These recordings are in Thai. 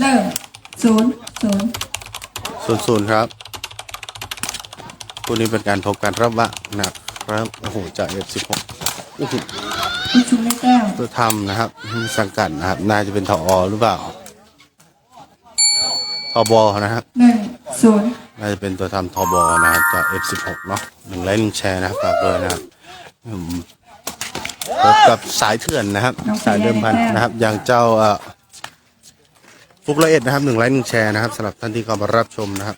เริ่มศูนย์ศูนย์ศูนย์ศูนย์ครับคู่นี้เป็นการพบกันระหว่างนะครับโอ้โหจากเอฟสิบหกผู้ชุมได้แต้มตัวทำนะครับ สังกัดนะครับน่าจะเป็นทออหรือเปล่าทบนะครับหนึ่งศูนย์น่าจะเป็นตัวทำทบนะครับจาก F16 เนาะหนึ่งไลค์หนึ่งแชร์นะครับฝากด้วยนะครับอืมพบกับสายเถื่อนนะครับ สายเดิมพันนะครับ อย่างเจ้าเอ่อ ฟุกละเอ็ดนะครับหนึ่งไลค์หนึ่งแชร์นะครับสำหรับท่านที่เข้ามารับชมนะครับ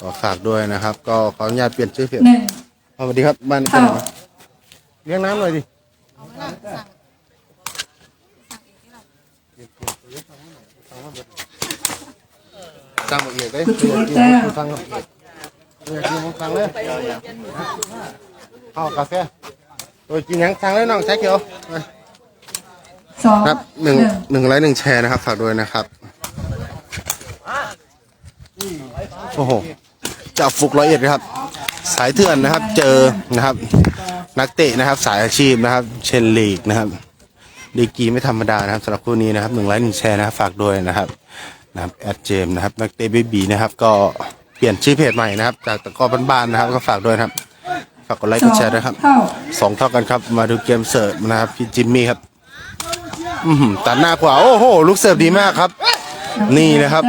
ก็ฝากด้วยนะครับ ก็ขออนุญาตเปลี่ยนชื่อเพจหนึ่งสวัสดีครับบ้านเป็นเข้าไงเลี้ยงน้ำหน่อยดิสั่งมาเอียดเลยผู้ชุมได้แต้มสั่งมาเอียดอยากกินของสั่งเลยข้าวกาแฟตัวกินยังสั่งเลยน้องใช้เขียวไปสองครับหนึ่งหนึ่งไลค์หนึ่งแชร์นะครับฝากด้วยนะครับ โอ้โหจากฟุกร้อยเอ็ดนะครับ สายเถื่อนนะครับ เจอนะครับ นักเตะนะครับ สายอาชีพนะครับ เชนลีกนะครับดีกีไม่ธรรมดานะครับสำหรับคู่นี้นะครับหนึ่งไลค์หนึ่งแชร์นะครับฝากด้วยนะครับนะครับแอดเจมนะครับนักเตะเบบีนะครับ ก็เปลี่ยนชื่อเพจใหม่นะครับ จากตะก้อบ้านๆนะครับ ก็ฝากด้วยครับฝากกดไลค์กดแชร์ด้วยครับสองเท่ากันครับ มาดูเกมเสิร์ฟนะครับพี่จิมมี่ครับอือหือตัดหน้าขวาโอ้โหลูกเสิร์ฟดีมากครับ นี่นะครับ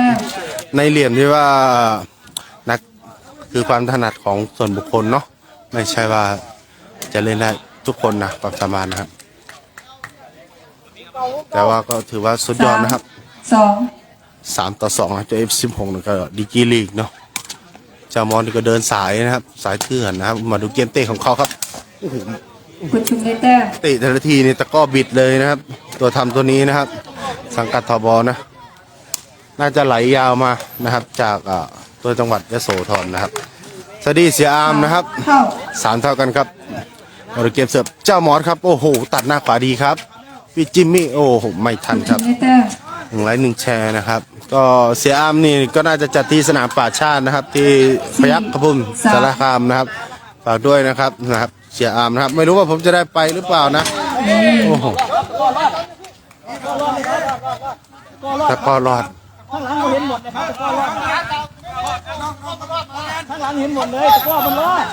ในเหลี่ยมที่ว่า คือความถนัดของส่วนบุคคลเนาะไม่ใช่ว่าจะเล่นได้ทุกคนนะความสามารถนะครับ แต่ว่าก็ถือว่าสุดยอดนะครับสองสามต่อสองนะเจ้าเอฟสิบหกก็ดีกรีลีกเนาะเจามอนนี่ก็เดินสายนะครับ สายเถื่อนนะครับ มาดูเกมเตะของเขาครับผู้ชุมได้แต้มเตะแต่ละทีนี่ตะกร้อบิดเลยนะครับ ตัวทำตัวนี้นะครับ สังกัดทบนะ น่าจะไหลยาวมานะครับ จากอ่า ตัวจังหวัดยโสธรนะครับสดีเสียอามนะครับเข้าสามเท่ากันครับมาดูเกมเสิร์ฟเจ้ามอสครับโอ้โหตัดหน้าขวาดีครับพี่จิมมี่โอ้โหไม่ทันครับหนึ่งไลค์หนึ่งแชร์นะครับ ก็เสียอามนี่ก็น่าจะจัดที่สนามป่าชาตินะครับ ที่พยัคฆ์ขพุ่มสารคามนะครับฝากด้วยนะครับนะครับเสียอามนะครับ ไม่รู้ว่าผมจะได้ไปหรือเปล่านะโอ้โหแต่ก็รอด ข้างหลังเราเห็นหมดนะครับตะก้อรอดข้างหลังเห็นหมดเลยตะก้อมันรอด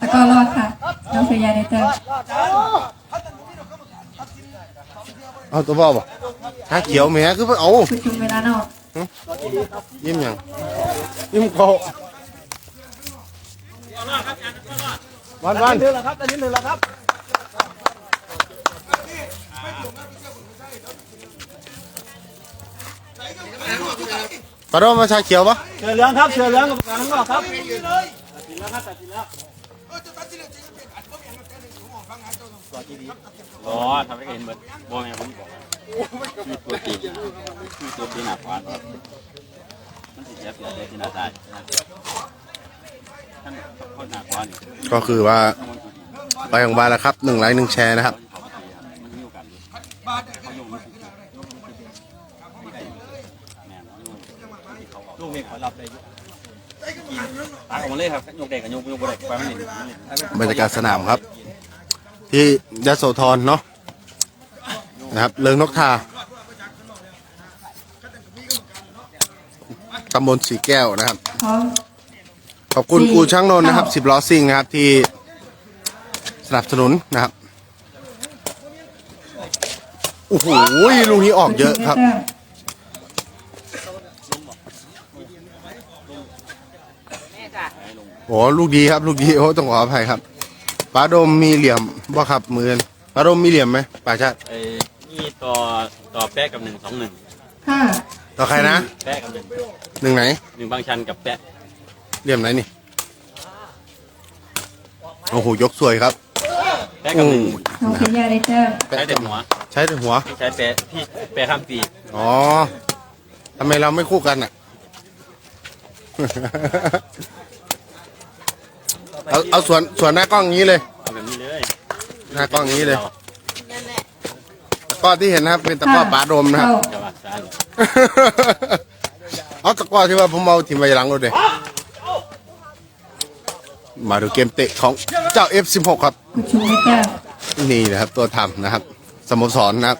ตะก้อรอดค่ะน้องเสียยาได้แต้มเอาตัวบอลบ่ชาเขียวแหม่คือเอาผู้ชุมเวลานอกยิ้มยังยิ้มเขาวันวันหนึ่งแล้วครับตอนนี้หนึ่งแล้วครับ ปะโดมาชาเขียวปะเสือเหลืองครับเสือเหลืองกับข้างนอกครับอ๋อทำให้เห็นเหมือนบอลไงผมบอกมีตัวตีมีตัวตีหนักกว่ามันสิเจ็บเดี๋ยวได้ที่หน้าตายท่านคนหนักกว่านี่ก็คือว่าไปของบ้านแล้วครับหนึ่งไลค์หนึ่งแชร์นะครับมีโอกาสอยู่เขาโยงไม่ถูกแม่น ลูกนี่ขอรับได้ยุตาออกมาเลยครับยกเด็กกับยกยกเด็กไปมันนี่บรรยากาศสนามครับ ที่ยโสธรเนาะนะครับเลิงนกทาตำบลสีแก้วนะครับพร้อมขอบคุณสี่อูช่างนนท์นะครับเก้าสิบล้อซิ่งนะครับที่สนับสนุนนะครับโอ้โหลูกนี้ออกเยอะครับ ผู้ชุมได้แต้ม โอ้ลูกดีครับ ลูกดีโอ้ต้องขออภัยครับปลาโดมมีเหลี่ยมบ่ครับมือปลาโดมมีเหลี่ยมไหมปลาชาติไอ้นี่ต่อต่อแปะกับหนึ่งสองหนึ่งห้าต่อใครนะแปะกับหนึ่งหนึ่งไหนหนึ่งบางชันกับแปะเหลี่ยมไหนนี่โอ้โหยกสวยครับแปะกับหนึ่งน้องเสียยาได้แต้มใช้แต่หัวใช้แต่หัวพี่ใช้แปะพี่แปะข้ามปีอ๋อทำไมเราไม่คู่กันอะ เอาเอาส่วนส่วนหน้ากล้องอย่างนี้เลย เอาแบบนี้เลยหน้ากล้องอย่างนี้เลย ตะกร้อที่เห็นนะครับ เป็นตะกร้อปลาโดมนะครับเข้าจะว่าซ้ายเอาตะกร้อที่ว่าผมเอาถิ่มไว้หลังรถเลยมาดูเกมเตะของเจ้า F16 ครับผู้ชุมได้แต้มนี่นะครับตัวทำนะครับ สโมสรนะครับ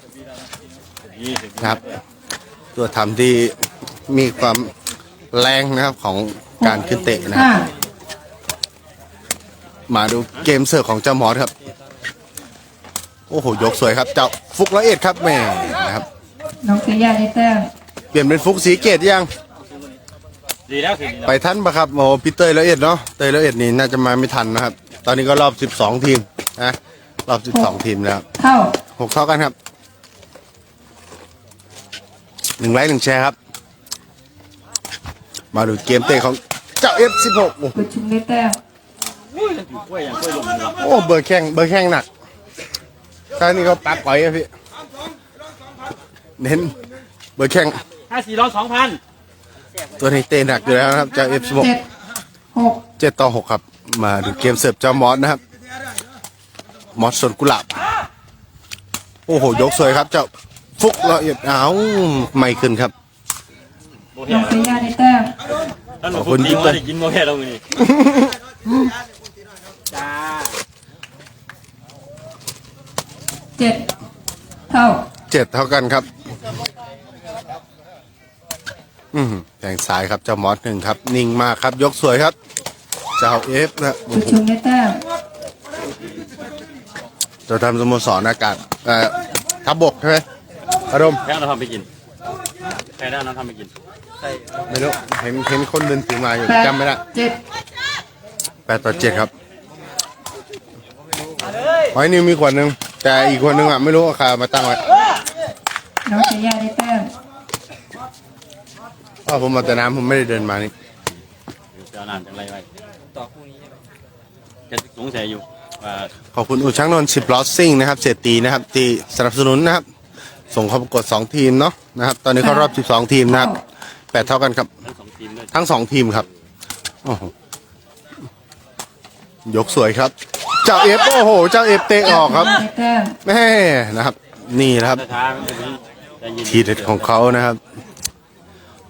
ยี่สิบนะครับ ตัวทำที่มีความแรงนะครับของการขึ้นเตะนะครับ ห้า มาดูเกมเสิร์ฟของเจ้ามอสครับ โอ้โห ยกสวยครับ เจ้าฟุกละเอียดครับแม่นะครับ น้องเซย่าได้แต้มเปลี่ยนเป็นฟุกสีเกตยัง ดีแล้วสิดีแล้วไปทันปะครับโอ้โหพี่เตยละเอียดเนาะ เตยละเอียดนี่น่าจะมาไม่ทันนะครับ ตอนนี้ก็รอบ 12 ทีมนะรอบ 12 ทีมแล้วเท่าหกเท่ากันครับหนึ่งไลค์หนึ่งแชร์ครับ มาดูเกมเตะของเจ้า F16 โอ้โหกุดชุมได้แต้ม โอ้เบอร์แข้งเบอร์แข้งหนักท่านี่ก็ปักไว้อะพี่เน้นเบอร์แข้งห้าสี่ร้อยสองพันตัวนี้เตะหนักอยู่แล้วนะครับเจ้า F16 เจ็ดหกเจ็ดต่อหกครับ มาดูเกมเสิร์ฟเจ้ามอสนะครับ มอสสวนกุหลาบโอ้โห ยกสวยครับ เจ้าฟุกละเอียดอ้าวไม่ขึ้นครับโมน้เฮองเซย่าได้แต้มท่านหนูพูดจริงว่าได้กินโมเฮเราไงนี่จ้า เจ็ดเท่าเจ็ดเท่ากันครับ อืมแทงซ้ายครับเจ้ามอสหนึ่งครับ นิ่งมากครับ ยกสวยครับ เจ้าเอฟนะกุดชุมได้แต้มจะทำสโมสรอากาศเอ่อทับบกใช่ไหมอารมณ์แค่เราทำไปกินใครได้เราทำไปกิน ไม่รู้เห็นเห็นคนเดินถือมาอยู่แปดจำไม่ได้ เจ็ดแปดต่อเจ็ดครับหอยนิวมีขวดหนึ่ง แต่อีกขวดหนึ่งอะไม่รู้ว่าใครเอามาตั้งไว้น้องเซย่าได้แต้มเพราะผมมาแต่น้ำผมไม่ได้เดินมานี่เจ้านานจังไรไว้ต่อพรุ่งนี้จะสงสัยอยู่ว่าขอบคุณอู่ช่างนนท์สิบล้อซิ่งนะครับเศรษฐีนะครับที่สนับสนุนนะครับ ส่งเข้าประกวดสองทีมเนาะนะครับ ตอนนี้เขารอบสิบสองทีมนะครับแปดเท่ากันครับทั้งสองทีมด้วยทั้งสองทีมครับโอ้โห ยกสวยครับ เจ้าเอฟโอ้โห เจ้าเอฟเตะออกครับได้แต้มแม่นะครับ นี่นะครับช้าๆไม่เป็นไรใจเย็นทีเด็ดของเขานะครับ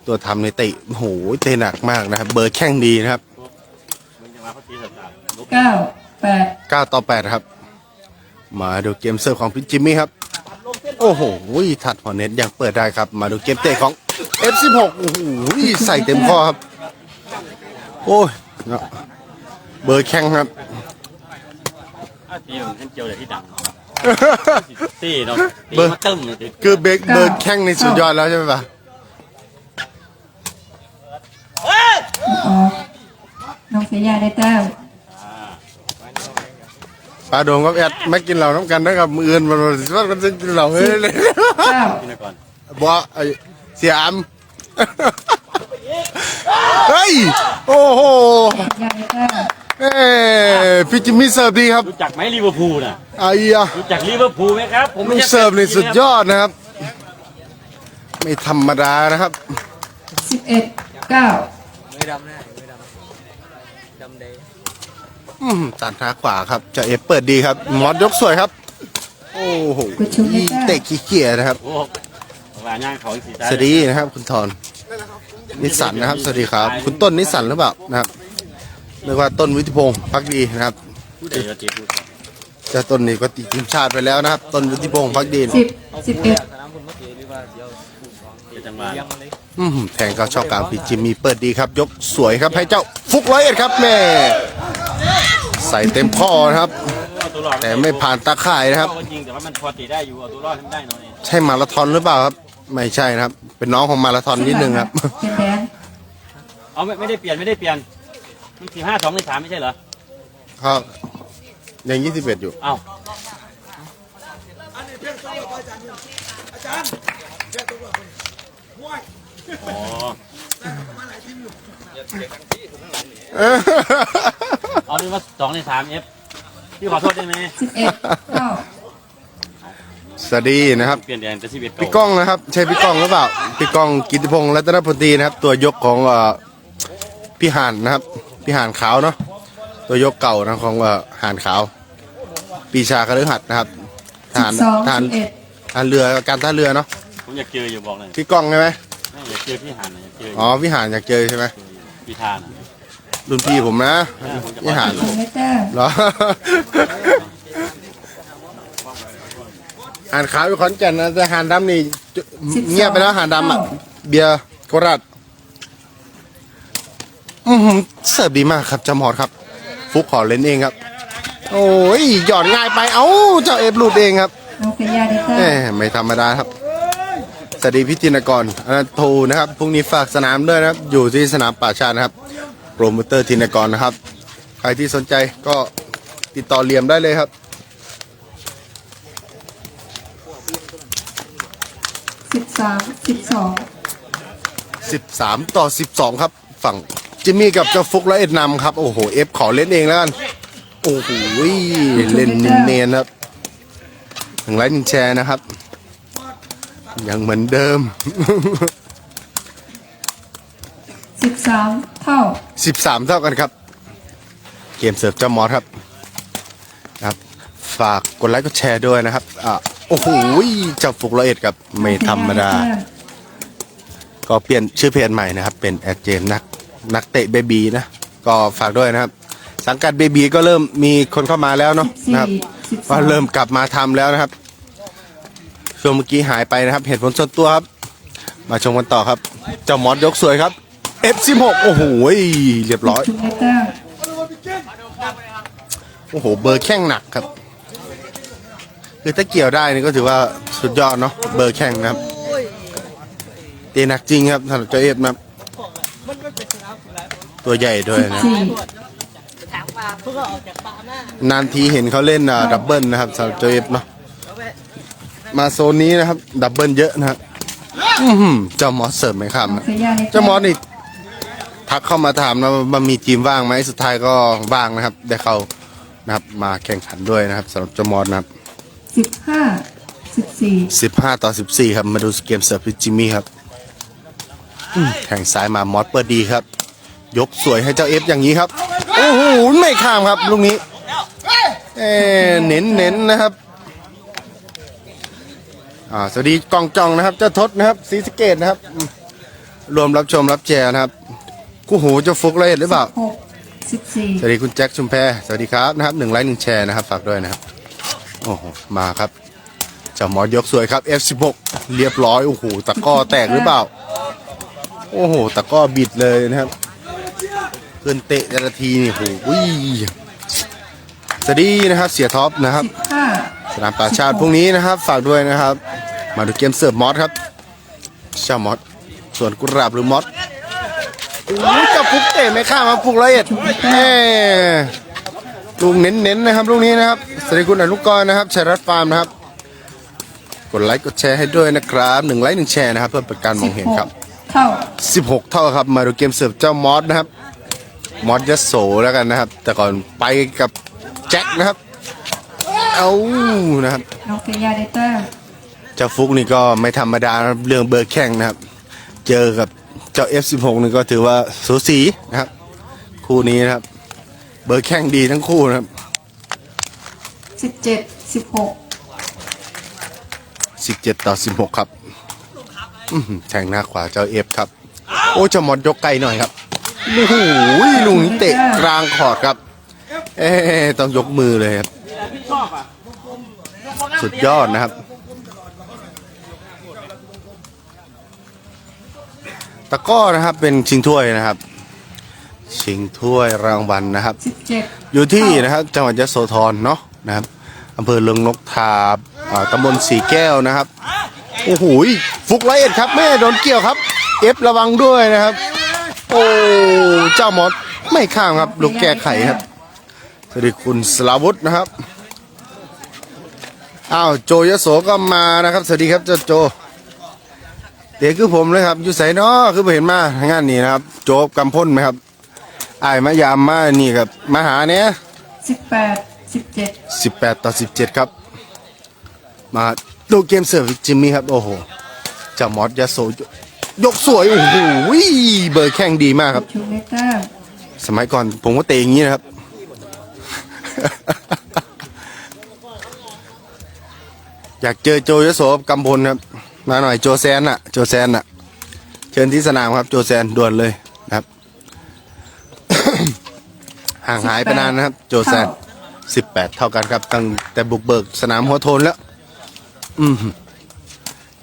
ตัวทำในเตะโอ้โหเตะหนักมากนะครับ เบอร์แข้งดีนะครับมึงจะมาเขาตีสัตว์ลุกเก้าแปด9ต่อ8ครับ มาดูเกมเซิร์ฟของพี่จิมมี่ครับ โอ้โหถัดหัวเน็ตยังเปิดได้ครับ มาดูเกมเตะของ F16 โอ้โหใส่เต็มข้อครับ โอ้ย เนาะเบอร์แข้งครับอะตีเหมือนท่านเจียวเลยที่ดังตีเนาะตีเบอร์มาตึ้มเลยตีคือเบรกเบอร์แข้งในสุดยอดแล้วใช่ไหมปะออกน้องเซย่าได้แต้มปลาโดงกับแอดไม่กินเหล้าน้ำกันนะครับมืออื่นมันมันมันจะกินเหล้าเฮ้ยเลยเก้ากินไปก่อนบ่ไอเสียอามเฮ้ย โอ้โหย่าได้แต้ม เอ้พี่จิมมี่เสิร์ฟดีครับรู้จักไหมลิเวอร์พูลน่ะไอ้ยะรู้จักลิเวอร์พูลไหมครับผมลูกใช่เสิร์ฟในสุดยอดนะครับ ไม่ธรรมดานะครับสิบเอ็ดเก้าอืมตัดทางขวาครับเจะเอฟเปิดดีครับมอสยกสวยครับ โอ้โหกุดชุมได้แต้มเตะขี้เกียจนะครับโอ้ว่าย่างเขาอีกสีตาสวัสดีนะครับ คุณทอนนิสสันนะครับสวัสดีครับ คุณต้นนิสสันหรือเปล่านะครับ เรียกว่าต้นวิทิพงศ์พักดีนะครับเดี๋ยวจะตีพูดก่อนเจ้าต้นนี่ก็ติดทีมชาติไปแล้วนะครับ ต้นวิทิพงศ์พักดีสิบสิบเอ็ดเดี๋ยวจังหวะอืมแทงเข้าช่องกลางพีจิมมี่เปิดดีครับ ยกสวยครับให้เจ้าฟุกร้อยเอ็ดครับแม่ใส่เต็มข้อนะครับเอาตัวรอดแต่ไม่ผ่านตาข่ายนะครับ ก็จริงแต่ว่ามันพอตีได้อยู่เอาตัวรอดทำได้หน่อยใช่มาราธอนหรือเปล่าครับ ไม่ใช่นะครับ เป็นน้องของมาราธอนนิดนึงครับเป็นแดนเอาไม่ไม่ได้เปลี่ยนไม่ได้เปลี่ยน มันสี่ห้าสองในสามไม่ใช่เหรอครับยังยี่สิบเอ็ดอยู่ เอ้าอ๋อเอานี่ว่าสองในสามเอฟพี่ขอโทษได้ไหมสิบเอ็ดเก้าสวัสดีนะครับ เปลี่ยนแดนเป็นสิบเอ็ดพี่ก้องนะครับ ใช่พี่ก้องหรือเปล่าพี่ก้องกิติพงศ์รัตนพลตรีนะครับ ตัวยกของเอ่อพี่หานนะครับ พี่หานขาวเนาะตัวยกเก่านะของเอ่อหานขาว ปีชากระฤหัสถ์นะครับทสิหารบสองทหารสิบเอ็ดทหารเรือการท่าเรือเนาะผมอยากเจออยู่บอกเลยพี่ก้องใช่ไหมไม่อยากเจอพี่หานนะอยากเจออยู่อ๋อพี่หานอยากเจอใช่ไหมพี่ทานอะรุ่นพี่ผมนะพี่หานชุมได้แต้มเหรออ่านข่าวอยู่ขอนแก่นนะแต่หานดำนี่จุเงียบไปแล้วหานดำอะเบียร์โคราช อือหือเสิร์ฟดีมากครับเจามอดครับ ฟุกขอเล่นเองครับ โอ้ยหยอดง่ายไปเอ้าเจ้าเอฟหลุดเองครับน้องเฟย่าได้แต้แหมมไม่ธรรมดาครับสวัสดีพี่จินกรอนันโทนะครับพรุ่งนี้ฝากสนามด้วยนะครับ อยู่ที่สนามป่าชานะครับโปรโมเตอร์จินกรนะครับ ใครที่สนใจก็ติดต่อเหลี่ยมได้เลยครับ สิบสามสิบสอง 13 ต่อ 12 ครับ ฝั่ง จิมมี่กับเจ้าฟุกและเอ็ดนำครับ โอ้โหเอฟขอเล่นเองแล้วกัน โอ้โหเล่นเนียนๆครับหนึ่งไลค์หนึ่งแชร์นะครับ ยังเหมือนเดิม สิบสามเท่า 13 เท่ากันครับ เกมเสิร์ฟเจ้ามอสครับครับ ฝากกดไลค์กดแชร์ด้วยนะครับอะโอ้โหเจ้าฟุกและเอ็ดครับไม่ธรรมดา ก็เปลี่ยนชื่อเพจใหม่นะครับ เป็นแอดเจมนัก นักเตะเบบีนะ ก็ฝากด้วยนะครับ สังกัดเบบีก็เริ่มมีคนเข้ามาแล้วเนาะสี่นะครับสิบสาว่ามเริ่มกลับมาทำแล้วนะครับ ช่วงเมื่อกี้หายไปนะครับ เหตุผลส่วนตัวครับ มาชมกันต่อครับ เจ้ามอสยกสวยครับ F16 โอ้โหเรียบร้อยชุดได้แต้มโอ้โห เบอร์แข้งหนักครับคือถ้าเกี่ยวได้นี่ก็ถือว่าสุดยอดเนาะเบอร์แข้งนะครับเตะหนักจริงครับสำหรับเจ้าเอฟนะครับ ตัวใหญ่ด้วยนะสี่นานทีเห็นเขาเล่นอ่าดับเบิลนะครับสำหรับเจ้าเอฟเนาะมาโซนนี้นะครับ ดับเบิลเยอะนะครับอื้อหือเจ้ามอสเสริมไหมครับน้องเฟย่าได้แต้เจ้ามอสนี่ทักเข้ามาถามนะว่ามีทีมว่างไหมสุดท้ายก็ว่างนะครับ ได้เข้านะครับมาแข่งขันด้วยนะครับสำหรับเจ้ามอสนะครับ สิบห้าสิบสี่15 ต่อ 14 ครับ มาดูเกมเสิร์ฟพี่จิมมี่ครับอืมแข่งซ้ายมามอสเปิดดีครับ ยกสวยให้เจ้าเอฟอย่างนี้ครับ โอ้โหไม่ข้ามครับลูกนี้เอ่อเน้นเน้นๆนะครับอ่าสวัสดีกองจองนะครับ เจ้าทศนะครับสีสะเกตนะครับอืมรวมรับชมรับแชร์นะครับกูหูเจ้าฟุกเลยหรือเปล่าหกสิบสี่สวัสดีคุณแจ็คชุมแพรสวัสดีครับนะครับหนึ่งไลค์หนึ่งแชร์นะครับฝากด้วยนะครับโอ้โหมาครับเจ้าหมอยกสวยครับ F16 เรียบร้อยโอ้โหตะกร้อแตกหรือเปล่า โอ้โหตะกร้อบิดเลยนะครับ เพื่อนเตะแต่ละทีนี่โอ้โหสวัสดีนะครับเสียท็อปนะครับสิบห้าสนามป่าชาติพรุ่งนี้นะครับ ฝากด้วยนะครับ มาดูเกมเสิร์ฟมอสครับเจ้ามอสส่วนกุหลาบหรือมอสโอ้ยเจ้าฟุกเตะไม่ข้ามมาฟุกละเอียดแหม่ลูกเน้นๆนะครับลูกนี้นะครับสวัสดีคุณอนุกรนะครับชัยรัตน์ฟาร์มนะครับ กดไลค์กดแชร์ให้ด้วยนะครับหนึ่งไลค์หนึ่งแชร์นะครับ เพื่อเป็นการมองเห็นครับเท่า16 เท่าครับ มาดูเกมเสิร์ฟเจ้ามอสนะครับ มอสยโสแล้วกันนะครับ แต่ก่อนไปกับแจ็คนะครับ เอานะครับน้องเฟย่าได้แต้มเจ้าฟุกนี่ก็ไม่ธรรมดานะครับเรื่องเบอร์แข่งนะครับ เจอกับเจ้า F16 นี่ก็ถือว่าสูสีนะครับ คู่นี้นะครับ เบอร์แข่งดีทั้งคู่นะครับ สิบเจ็ดสิบหก17 ต่อ 16 ครับอื้อหือแทงหน้าขวาเจ้า F ครับ โอ้เจะมอดยกไกลหน่อยครับ โอ้โหลุงนี้เตะกลางคอร์ดครับ เอ๊ะต้องยกมือเลยครับ สุดยอดนะครับ ตะกร้อนะครับเป็นชิงถ้วยนะครับ ชิงถ้วยรางวัลนะครับสิบเจ็ดอยู่ที่นะครับจังหวัดยโสธรเนาะนะครับอำเภอเลืองนกทาบอ่าตำบลสีแก้วนะครับ โอ้โหฟุกไรเอ็ดครับแม่โดนเกี่ยวครับ เอฟระวังด้วยนะครับ โอ้ เจ้ามอสไม่ข้ามครับลูกแก้ไขครับสวัสดีคุณสลาวุธนะครับอ้าวโจยโสก็มานะครับ สวัสดีครับเจ้าโจ เด็กคือผมเลยครับอยู่ใส่นาะคือบ่เห็นมางานนี้นะครับ โจบกำพ้นไหมครับอายมายามมานี่ครับมาหาเนี้ยสิบแปดสิบเจ็ด18ต่อ17ครับ มาดูเกมเสิร์ฟจิมมี่ครับ โอ้โหเจามอสยาโส ยยกสวย โอ้โหเบอร์แข้งดีมากครับชุดได้แต้มสมัยก่อนผมก็เตะอย่างนี้นะครับ อยากเจอโจยโสกับกำพลครับ มาหน่อยโจแซนน่ะโจแซนน่ะเชิญที่สนามครับ โจแซนด่วนเลยนะครับ ห่างหายไปนานนะครับ โจแซน18เท่ากันครับ ตั้งแต่บุกเบิกสนามหัวโทนแล้ว อืม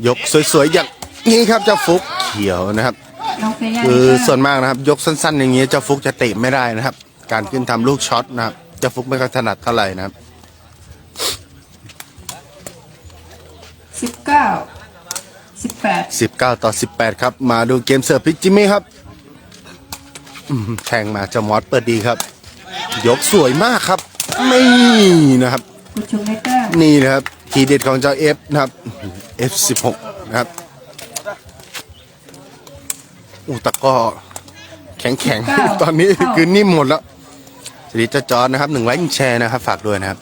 ยกสวยๆอย่าง นี้ครับเจ้าฟุกเขียวนะครับน้องเฟย่าคือได้แต้มส่วนมากนะครับ ยกสั้น ๆ อย่างนี้เจ้าฟุกจะเตะไม่ได้นะครับ การขึ้นทำลูกช็อตนะครับเจ้าฟุกไม่ค่อยถนัดเท่าไหร่นะครับสิบเก้าสิบแปด19ต่อ18ครับ มาดูเกมเสิร์ฟพิกจิมมี่ครับอืมแทงมาเจ้ามอสเปิดดีครับ ยกสวยมากครับนี่นะครับกุชุมได้แต้มนี่นะครับ ทีเด็ดของเจ้า F นะครับ F16 นะครับ อูตะกร้อแข็งแข็งๆตอนนี้คือนิ่มหมดแล้วสวัสดีเจ้าจอร์ดนะครับหนึ่งไลค์หนึ่งแชร์นะครับ ฝากด้วยนะครับ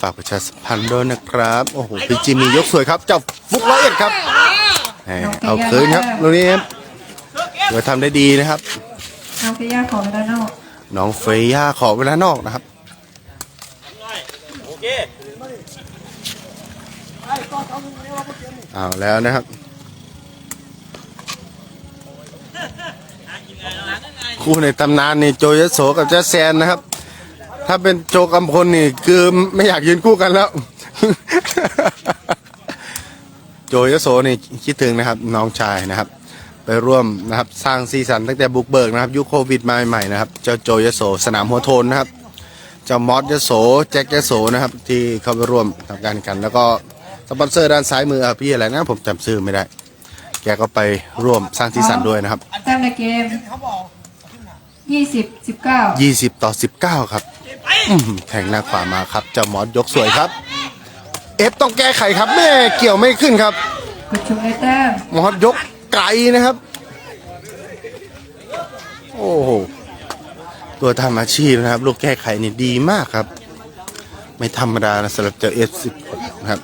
ฝากประชาสัมพันธ์ด้วยนะครับ โอ้โหพิจิมียกสวยครับเจ้าฟุกร้อยเอ็ดครับแหมเอาคืนครับตรงนี้ครับเดี๋ยวทำได้ดีนะครับน้องเฟย่าขอเวลานอกน้องเฟย่าขอเวลานอกนะครับโอเคเอาแล้วนะครับ คู่ในตำนานนี่โจยโสกับเจ้าแซนนะครับ ถ้าเป็นโจกำพลนี่คือไม่อยากยืนคู่กันแล้ว โจยโสนี่คิดถึงนะครับ น้องชายนะครับ ไปร่วมนะครับสร้างซีสันตั้งแต่บุกเบิกนะครับยุคโควิดมาใหม่ๆนะครับ เจ้าโจยโสสนามหัวโทนนะครับเจ้ามอสยโสแจ็คยโสนะครับ ที่เข้าไปร่วมทำการแข่งขัน แล้วก็สปอนเซอร์ด้านซ้ายมืออะพี่อะไรนะผมจำชื่อไม่ได้ แกก็ไปร่วมสร้างสีสันด้วยนะครับแต้มในเกมเขาบอก ยี่สิบสิบเก้า20 ต่อ 19 ครับอื้อหือแทงหน้าขวามาครับเจ้ามอสยกสวยครับ เอฟต้องแก้ไขครับแม่เกี่ยวไม่ขึ้นครับกุชุมได้แต้มมอสยกไกลนะครับ โอ้โห ตัวทำอาชีพนะครับ ลูกแก้ไขนี่ดีมากครับ ไม่ธรรมดานะสำหรับเจ้าเอฟสิบนะครับ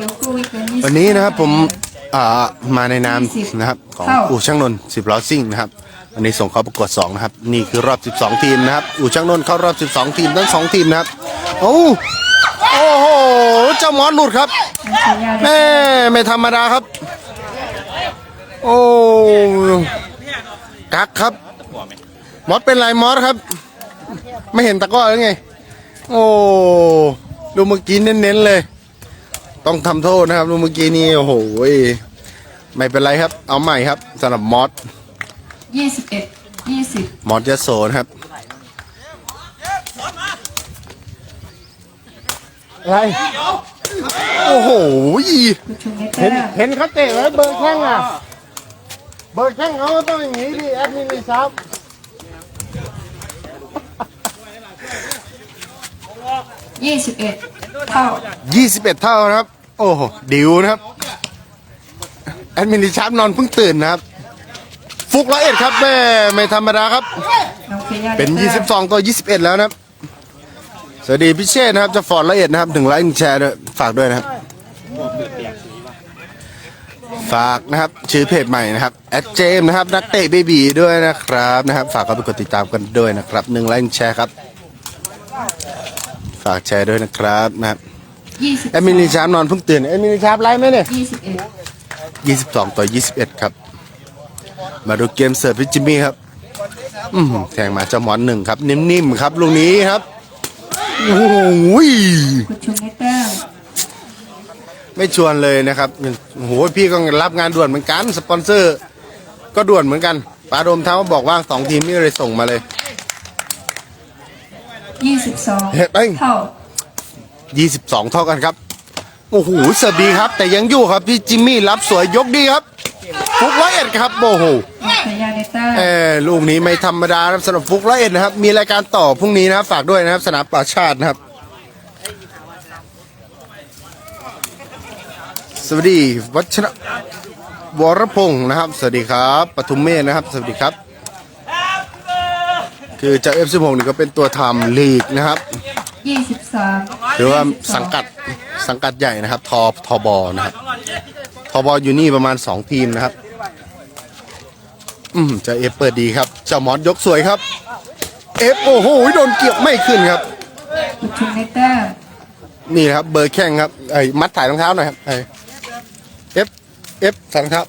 ยกกูอีกเป็นยี่สิบวันนี้นะครับผม อ่ามาในนามนะครับของเท่าอู่ช่างนนท์สิบล้อซิ่งนะครับวันนี้ส่งเข้าประกวด2นะครับนี่คือรอบ 12 ทีมนะครับอู่ช่างนนท์เข้ารอบ 12 ทีมทั้งสองทีมนะครับโอ้โอ้โหเจ้ามอสหลุดครับน้องเฟย่าได้แม่ไม่ธรรมดาครับ โอ้กักครับ มอสเป็นไรมอสครับ ไม่เห็นตะกร้อหรือไง โอ้ ดูเมื่อกี้เน้นๆเลย ต้องทำโทษนะครับดูเมื่อกี้นี่โอ้โหไม่เป็นไรครับ เอาใหม่ครับสำหรับมอสยี่สิบเอ็ดยี่สิบมอสยโสนะครับอะไรโอ้โหกุชุมได้เห็แต้นมเห็นเขาเตะไว้เบอร์แข้งอะ เบอร์แข้งเขาต้องอย่างนี้ดิแอดมินซับยี่สิบเอ็ดเท่ายี่สิบเอ็ดเท่านะครับ โอ้โหดิวนะครับ แอดมินซับนอนเพิ่งตื่นนะครับ ฟุกร้อยเอ็ดครับแม่ไม่ธรรมดาครับ เป็น 22 ต่อ 21 แล้วนะครับ สวัสดีพี่เชษนะครับ จะฟอร์ดละเอียดนะครับถึงไลค์หนึ่งแชร์ด้วยฝากด้วยนะครับ ฝากนะครับชื่อเพจใหม่นะครับแอดเจมนะครับ นักเตะเบบีด้วยนะครับนะครับ ฝากเข้าไปกดติดตามกันด้วยนะครับหนึ่งไลค์หนึ่งแชร์ครับ ฝากแชร์ด้วยนะครับนะครับ ยี่สิบแอดมินลีชาร์ปนอนเพิ่งตื่นแอดมินลีชาร์ปไลฟ์ไหมเนี่ยยี่สิบเอ็ด22ต่อ21ครับ มาดูเกมเสิร์ฟพี่จิมมี่ครับอืมแทงมาเจ้าหมอนหนึ่งครับ นิ่มๆครับลูกนี้ครับโอ้โหกุชุมได้แต้มไม่ชวนเลยนะครับโอ้โหพี่ก็รับงานด่วนเหมือนกันสปอนเซอร์ ก็ด่วนเหมือนกันปาโดมเท้าบอกว่างสองทีมนี่เลยส่งมาเลยยี่สิบสองเฮ้ยไปเท่า 22 เท่ากันครับ โอ้โหเสิร์ฟดีครับ แต่ยังอยู่ครับพี่จิมมี่รับสวยยกดีครับฟุกร้อยเอ็ดครับโอ้โหน้องเฟย่าได้แต้มเออลูกนี้ไม่ธรรมดานะครับสำหรับฟุกร้อยเอ็ดนะครับ มีรายการต่อพรุ่งนี้นะครับฝากด้วยนะครับ สนามป่าชาตินะครับ สวัสดีวัชระวรพงศ์นะครับ สวัสดีครับปทุมเมฆนะครับ สวัสดีครับ คือเจ้าเอฟซีพงศ์นี่ก็เป็นตัวทำลีกนะครับยี่สิบสาม หรือว่าสังกัดสังกัดใหญ่นะครับ ทอทอบอนะครับทอบออยู่นี่ประมาณ 2 ทีมนะครับ อืมเจะเอฟเปิดดีครับเจ้ามอสยกสวยครับ เอฟโอ้โหโดนเกี่ยวไม่ขึ้นครับชุมได้แต้มนี่นะครับ เบอร์แข้งครับไอ้มัดถ่ายรองเท้าหน่อยครับไอ้เอฟเอฟส่รองเท้า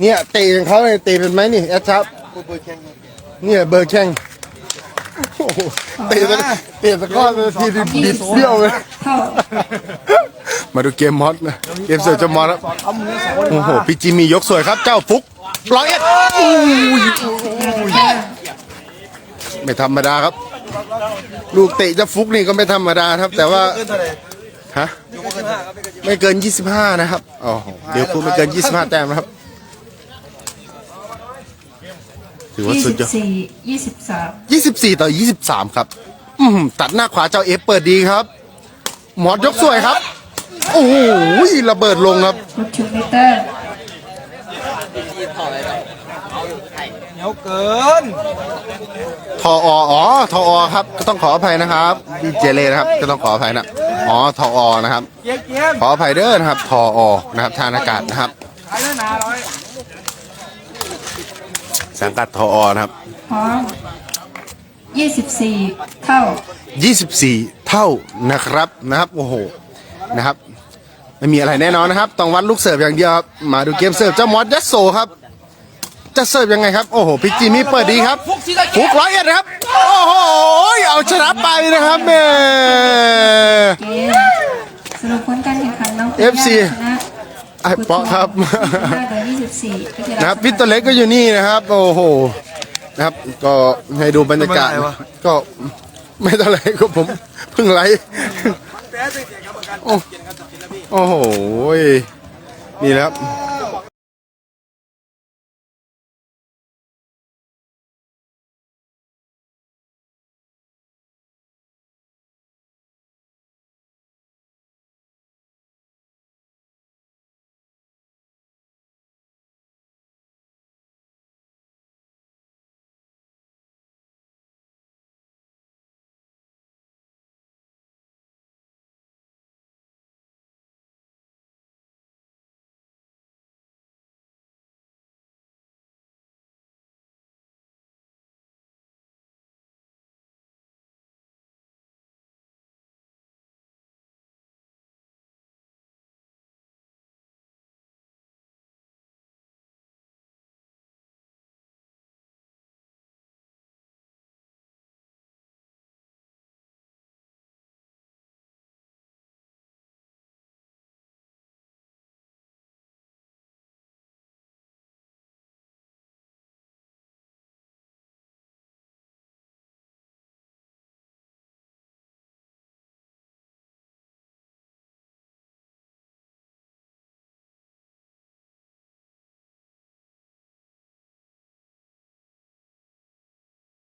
เนี่ยเตะของเขาเลยเตะเป็นไหมนี่แอดชับเนี่ยเบอร์แข้ง โอ้โหเตะตะเตะตะกร้อทีดิบิดเบี้ยวเลยเท่ามาดูเกมมอสนะ เกมเสือจะมอสครับ โอ้โห พี่จิมมี่ยกสวยครับ เจ้าฟุกร้อยเอ็ดอุ้ยไม่ธรรมดาครับ ลูกเตะจะฟุกนี่ก็ไม่ธรรมดาครับ แต่ว่า ฮะ ไม่เกิน 25 นะครับ อ๋อ เดี๋ยวคุณไม่เกิน 25 แต้มนะครับ ถือว่ายี่สุสิดบยอดสี่ยี่สิบสาม24ต่อ23ครับ อืมตัดหน้าขวาเจ้าเอฟเปิดดีครับ หมอดยกสวยครับ โอ้โหระเบิดลงครับลูกชุดมิเตอร์เหนียวเกินทอออ๋อทออครับ ก็ต้องขออภัยนะครับดีเจเลนะครับ ก็ต้องขออภัยนะ อ๋อทออนะครับเกียร์เกียร์ขออภัยเด้อนะครับทออนะครับทางอากาศนะครับขายหนาร้อย สังกัดทออนะครับพร้อมยี่สิบสี่เท่า24เท่านะครับนะครับโอ้โหนะครับไม่มีอะไรแน่นอนนะครับต้องวัดลูกเสิร์ฟอย่างเดียวครับมาดูเกมเสิร์ฟเจ้ามอสยัสโซครับ จะเสิร์ฟยังไงครับโอ้โหพิกจิมี่เปิดดีครับฟุกร้อยเอ็ดนะครับโอ้โหเอาชนะไปนะครับแม่เกมสรุปผลการแข่งขันน้อง FC ชนะ ไอ้เปาะครับห้าต่อยี่สิบสี่นะครับพี่ตัวเล็กก็อยู่นี่นะครับ โอ้โหนะครับ ก็ให้ดูบรรยากาศก็ไม่เท่าไหรก็ผมเพิ่งไลฟ์โอ้โอ้โหนี่นะครับ